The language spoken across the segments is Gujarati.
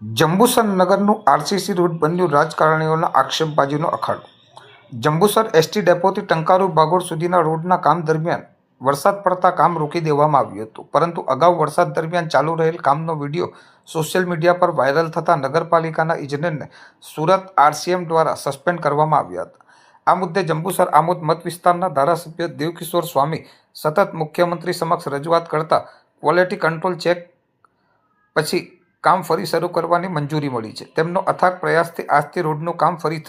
જંબુસર નગરનું આરસીસી રોડ બન્યું રાજકારણીઓના આક્ષેપબાજીનો અખાડો. જંબુસર એસટી ડેપોથી ટંકારુ બાગોળ સુધીના રોડના કામ દરમિયાન વરસાદ પડતા કામ રોકી દેવામાં આવ્યું હતું. પરંતુ અગાઉ વરસાદ દરમિયાન ચાલુ રહેલ કામનો વીડિયો સોશિયલ મીડિયા પર વાયરલ થતાં નગરપાલિકાના ઇજનેરને સુરત આરસીએમ દ્વારા સસ્પેન્ડ કરવામાં આવ્યા હતા. આ મુદ્દે જંબુસર આમોદ મત વિસ્તારના ધારાસભ્ય દેવકિશોર સ્વામી, સતત મુખ્યમંત્રી સમક્ષ રજૂઆત કરતા ક્વોલિટી કંટ્રોલ ચેક પછી કામ ફરી શરૂ કરવાની મંજૂરી મળી છે. તેમનો અથાગ પ્રયાસથી આજથી રોડનું કામ ફરી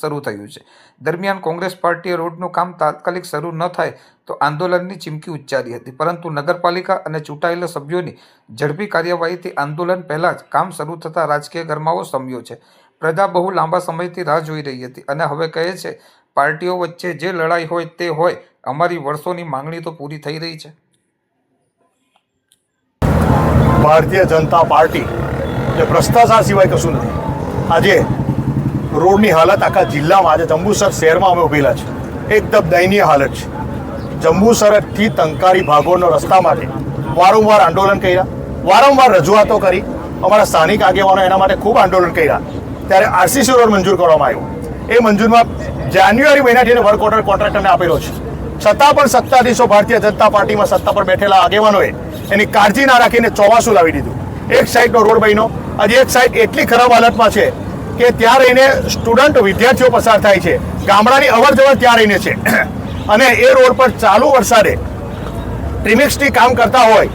શરૂ થયું છે. દરમિયાન કોંગ્રેસ પાર્ટીએ રોડનું કામ તાત્કાલિક શરૂ ન થાય તો આંદોલનની ચીમકી ઉચ્ચારી હતી. પરંતુ નગરપાલિકા અને ચૂંટાયેલા સભ્યોની ઝડપી કાર્યવાહીથી આંદોલન પહેલાં જ કામ શરૂ થતાં રાજકીય ગરમાવો સમ્યો છે. પ્રજા બહુ લાંબા સમયથી રાહ જોઈ રહી હતી અને હવે કહે છે, પાર્ટીઓ વચ્ચે જે લડાઈ હોય તે હોય, અમારી વર્ષોની માંગણી તો પૂરી થઈ રહી છે. ભારતીય જનતા પાર્ટી જે ભ્રષ્ટાચાર સિવાય કશું નથી. આજે રોડની હાલત આખા જિલ્લામાં, આજે જંબુસર શહેરમાં અમે ઉભેલા છે એકદમ દયનીય હાલત છે. જંબુસરથી તંકારી ભાગોળનો રસ્તા માટે વારંવાર આંદોલન કર્યા. વારંવાર રજૂઆતો કરી. અમારા સ્થાનિક આગેવાનો એના માટે ખૂબ આંદોલન કર્યા. ત્યારે આરસીસી રોડ મંજૂર કરવામાં આવ્યો. એ મંજૂરમાં જાન્યુઆરી મહિનાથી એને વર્ક ઓર્ડર કોન્ટ્રાક્ટરને આપેલો છે. છતાં પણ સત્તાધીશો ભારતીય જનતા પાર્ટીમાં સત્તા પર બેઠેલા આગેવાનોએ એની કાળજી ના રાખીને ચોમાસું લાવી દીધું. એક સાઈડનો રોડ બન્યો. આજે એક સાઈડ એટલી ખરાબ હાલતમાં છે કે ત્યાં રહીને સ્ટુડન્ટ વિદ્યાર્થીઓ પસાર થાય છે. ગામડાની અવર જવર ત્યાં રહીને છે. અને એ રોડ પર ચાલુ વરસાદે ટ્રીમિક્સથી કામ કરતા હોય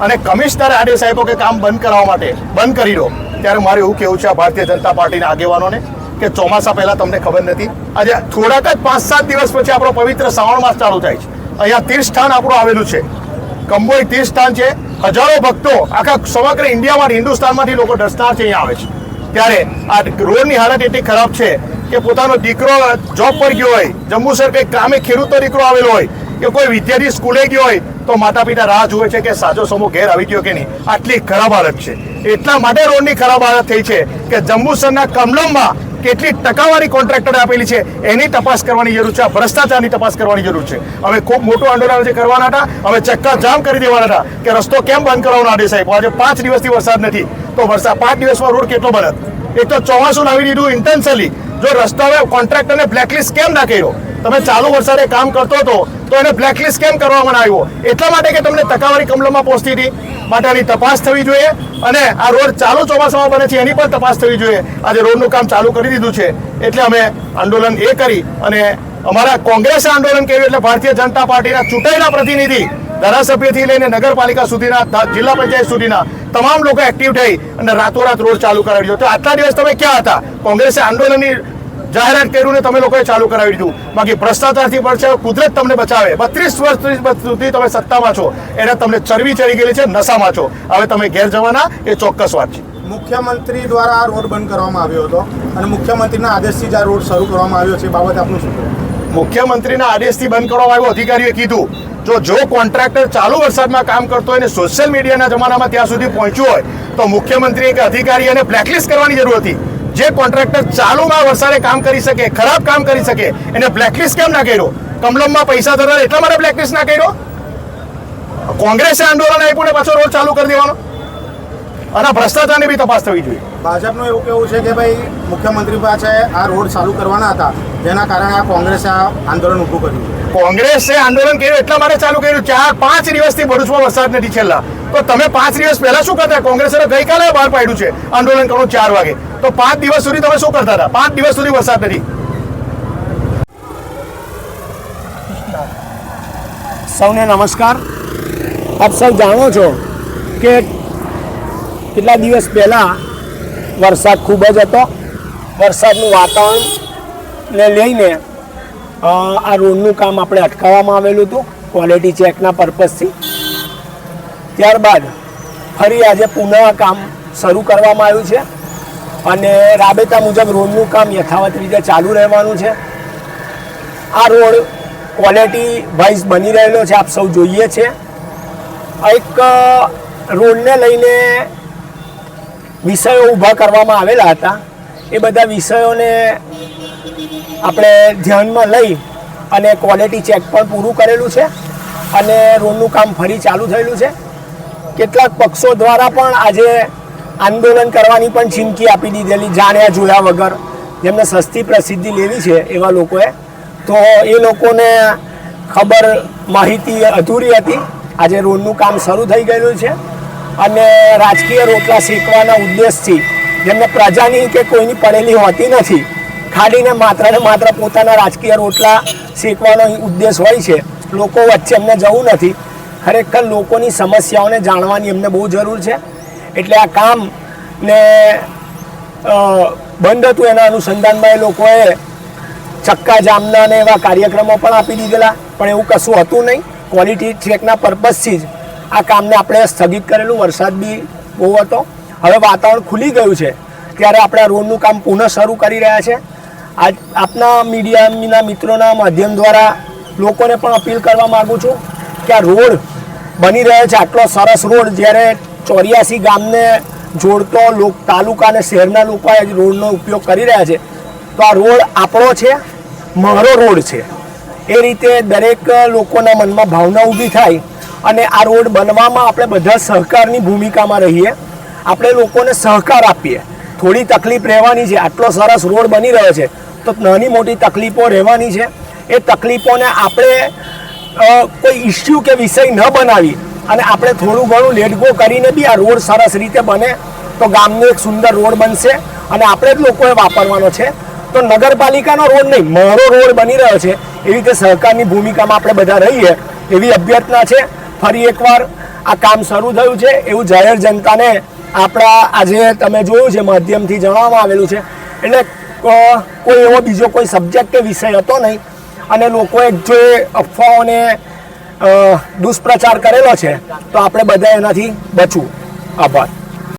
અને કમિશનર આદેશ આપ્યો કે કામ બંધ કરાવવા માટે, બંધ કરી દો. ત્યારે મારે એવું કહેવું છે આ ભારતીય જનતા પાર્ટીના આગેવાનોને કે ચોમાસા પહેલા તમને ખબર નથી. આજે થોડાક જ પાંચ સાત દિવસ પછી આપણો પવિત્ર શ્રાવણ માસ ચાલુ થાય છે. અહીંયા તીર્થ સ્થાન આપણું આવેલું છે. કંબોઈ તીર્થ સ્થાન છે. હજારો ભક્તો આખા સમગ્ર ઇન્ડિયામાં હિન્દુસ્તાનમાંથી લોકો દર્શનાર્થે અહીંયા આવે છે. ત્યારે આ રોડની હાલત એટલી ખરાબ છે કે પોતાનો દીકરો જોબ પર ગયો હોય જંબુસર કંઈક કામે ખેડૂતો દીકરો આવેલો હોય, કે કોઈ વિદ્યાર્થી સ્કૂલે ગયો હોય, તો માતા પિતા રાહ જુએ છે કે સાજો સમો ઘેર આવી ગયો કે નહીં. આટલી ખરાબ હાલત છે. એટલા માટે રોડની ખરાબ હાલત થઈ છે કે જંબુસરના કમલમમાં કેટલી ટકાવારી કોન્ટ્રાક્ટરે આપેલી છે એની તપાસ કરવાની જરૂર છે. ભ્રષ્ટાચારની તપાસ કરવાની જરૂર છે. હવે ખૂબ મોટું આંદોલન જે કરવાના હતા. હવે ચક્કા જામ કરી દેવાના હતા કે રસ્તો કેમ બંધ કરવાનો આદેશ આપ્યો. આજે પાંચ દિવસથી વરસાદ નથી. તો વરસાદ પાંચ દિવસમાં રોડ કેટલો બનત? એક તો ચોમાસું લાવી દીધું ઇન્ટેન્શનલી જો રસ્તો હવે કોન્ટ્રાક્ટરને બ્લેકલિસ્ટ કેમ ના કર્યો? તમે ચાલુ વરસાદે કામ કરતો હતો, તો એને બ્લેકલિસ્ટ કેમ કરવામાં આવ્યો? એટલા માટે કે તમને ટકાવારી કમલોમાં પહોંચતી હતી. માટે આની તપાસ થવી જોઈએ અને આ રોડ ચાલુ ચોમાસામાં બને છે એની પણ તપાસ થવી જોઈએ. આજે રોડનું કામ ચાલુ કરી દીધું છે. એટલે અમે આંદોલન એ કરી અને અમારા કોંગ્રેસે આંદોલન કર્યું એટલે ભારતીય જનતા પાર્ટીના ચૂંટાયેલા પ્રતિનિધિ ધારાસભ્યથી લઈને નગરપાલિકા સુધીના જિલ્લા પંચાયત સુધીના તમામ લોકો એક્ટિવ થઈ અને રાતોરાત રોડ ચાલુ કરાવી દીધો. તો આટલા દિવસ તમે ક્યાં હતા? કોંગ્રેસે આંદોલનની જાહેરાત કર્યું ને તમે લોકોએ ચાલુ કરાવી દીધું. બાકી ભ્રષ્ટાચારથી પડશે કુદરત તમને બચાવે. બત્રીસ વર્ષ સુધી તમે સત્તામાં છો. એને તમને ચરબી ચડી ગયેલી છે નશામાં છો. હવે તમે ઘેર જવાના એ ચોક્કસ વાત છે. મુખ્યમંત્રી દ્વારા આ રોડ બંધ કરવામાં આવ્યો હતો અને મુખ્યમંત્રીના આદેશથી જ આ રોડ શરૂ કરવામાં આવ્યો છે બાબતે આપનું શું મુખ્યમંત્રીના આદેશથી બંધ કરવામાં આવ્યો અધિકારીએ કીધું. જો જો કોન્ટ્રાક્ટર ચાલુ વરસાદમાં કામ કરતો હોય ને સોશિયલ મીડિયાના જમાનામાં ત્યાં સુધી પહોંચ્યું હોય તો મુખ્યમંત્રીએ કે અધિકારી એને બ્લેકલિસ્ટ કરવાની જરૂર હતી. જે કોન્ટ્રાક્ટર ચાલુમાં વરસાદે કામ કરી શકે ખરાબ કામ કરી શકે એને બ્લેકલિસ્ટ કેમ ના કર્યો? કમલમમાં પૈસા ધરા એટલા માટે બ્લેકલિસ્ટ ના કર્યો? કોંગ્રેસે આંદોલન આપ્યું ને પાછો રોડ ચાલુ કરી દેવાનો? અને ભ્રષ્ટાચારની બી તપાસ થવી જોઈએ. ભાજપનું એવું કેવું છે કે ભાઈ મુખ્યમંત્રી પાસે આ રોડ ચાલુ કરવાના હતા જેના કારણે આ કોંગ્રેસે આ આંદોલન ઊભું કર્યું કોંગ્રેસે આંદોલન કર્યું એટલા માટે ચાલુ કર્યું ચાર પાંચ દિવસથી ભરૂચમાં વરસાદ નથી છેલ્લા. તો તમે પાંચ દિવસ પહેલા શું કરતા? કોંગ્રેસે ગઈકાલે બહાર પાડ્યું છે આંદોલન કરવું ચાર વાગે. તો પાંચ દિવસ સુધી તમે શું કરતા હતા? પાંચ દિવસ સુધી વરસાદ નથી. સૌને નમસ્કાર. આપ સૌ જાણો છો કે કેટલા દિવસ પહેલાં વરસાદ ખૂબ જ હતો. વરસાદનું વાતાવરણને લઈને આ રોડનું કામ આપણે અટકાવવામાં આવેલું હતું ક્વોલિટી ચેકના પર્પઝથી ત્યારબાદ ફરી આજે પુનઃ કામ શરૂ કરવામાં આવ્યું છે. અને રાબેતા મુજબ રોડનું કામ યથાવત રીતે ચાલુ રહેવાનું છે. આ રોડ ક્વોલિટી વાઇઝ બની રહેલો છે, આપ સૌ જોઈએ છે. એક રોડને લઈને વિષયો ઊભા કરવામાં આવેલા હતા. એ બધા વિષયોને આપણે ધ્યાનમાં લઈ અને ક્વોલિટી ચેક પણ પૂરું કરેલું છે અને રોડનું કામ ફરી ચાલુ થયેલું છે. કેટલાક પક્ષો દ્વારા પણ આજે આંદોલન કરવાની પણ ચીમકી આપી દીધેલી, જાણ્યા જોયા વગર. જેમને સસ્તી પ્રસિદ્ધિ લેવી છે એવા લોકોએ. તો એ લોકોને ખબર માહિતી અધૂરી હતી. આજે રોડનું કામ શરૂ થઈ ગયેલું છે. અને રાજકીય રોટલા શેકવાના ઉદ્દેશથી જેમને પ્રજાની કે કોઈની પડેલી હોતી નથી ખાલીને માત્ર ને માત્ર પોતાના રાજકીય રોટલા શેકવાનો ઉદ્દેશ હોય છે. લોકો વચ્ચે એમને જવું નથી. ખરેખર લોકોની સમસ્યાઓને જાણવાની એમને બહુ જરૂર છે. એટલે આ કામ ને બંધ હતું એના અનુસંધાનમાં એ લોકોએ ચક્કા જામના ને એવા કાર્યક્રમો પણ આપી દીધેલા, પણ એવું કશું હતું નહીં. ક્વોલિટી ચેકના પર્પઝથી જ આ કામને આપણે સ્થગિત કરેલું, વરસાદ બી બહુ હતો. હવે વાતાવરણ ખુલી ગયું છે. ત્યારે આપણે આ રોડનું કામ પુનઃ શરૂ કરી રહ્યા છે. આજ આપના મીડિયાના મિત્રોના માધ્યમ દ્વારા લોકોને પણ અપીલ કરવા માગું છું કે આ રોડ બની રહ્યો છે. આટલો સરસ રોડ જ્યારે ચોર્યાસી ગામને જોડતો લોક, તાલુકા અને શહેરના લોકો આ રોડનો ઉપયોગ કરી રહ્યા છે. તો આ રોડ આપણો છે, મારો રોડ છે. એ રીતે દરેક લોકોના મનમાં ભાવના ઊભી થાય અને આ રોડ બનવામાં આપણે બધા સહકારની ભૂમિકામાં રહીએ. આપણે લોકોને સહકાર આપીએ. થોડી તકલીફ રહેવાની છે. આટલો સરસ રોડ બની રહ્યો છે. તો નાની મોટી તકલીફો રહેવાની છે. એ તકલીફોને આપણે કોઈ ઇસ્યુ કે વિષય ન બનાવી. અને આપણે થોડું ઘણું લેટગો કરીને બી આ રોડ સરસ રીતે બને તો ગામનો એક સુંદર રોડ બનશે અને આપણે જ લોકોએ વાપરવાનો છે. તો નગરપાલિકાનો રોડ નહીં, મારો રોડ બની રહ્યો છે. એવી રીતે સહકારની ભૂમિકામાં આપણે બધા રહીએ એવી અભ્યર્થના છે. ફરી એકવાર આ કામ શરૂ થયું છે એવું જાહેર જનતાને આપણા આજે તમે જોયું છે, માધ્યમથી જણાવવામાં આવેલું છે. એટલે કોઈ એવો બીજો કોઈ સબ્જેક્ટ કે વિષય હતો નહીં. અને લોકોએ જો અફવાઓને દુષ્પ્રચાર કરેલો છે તો આપણે બધા એનાથી બચવું. આભાર.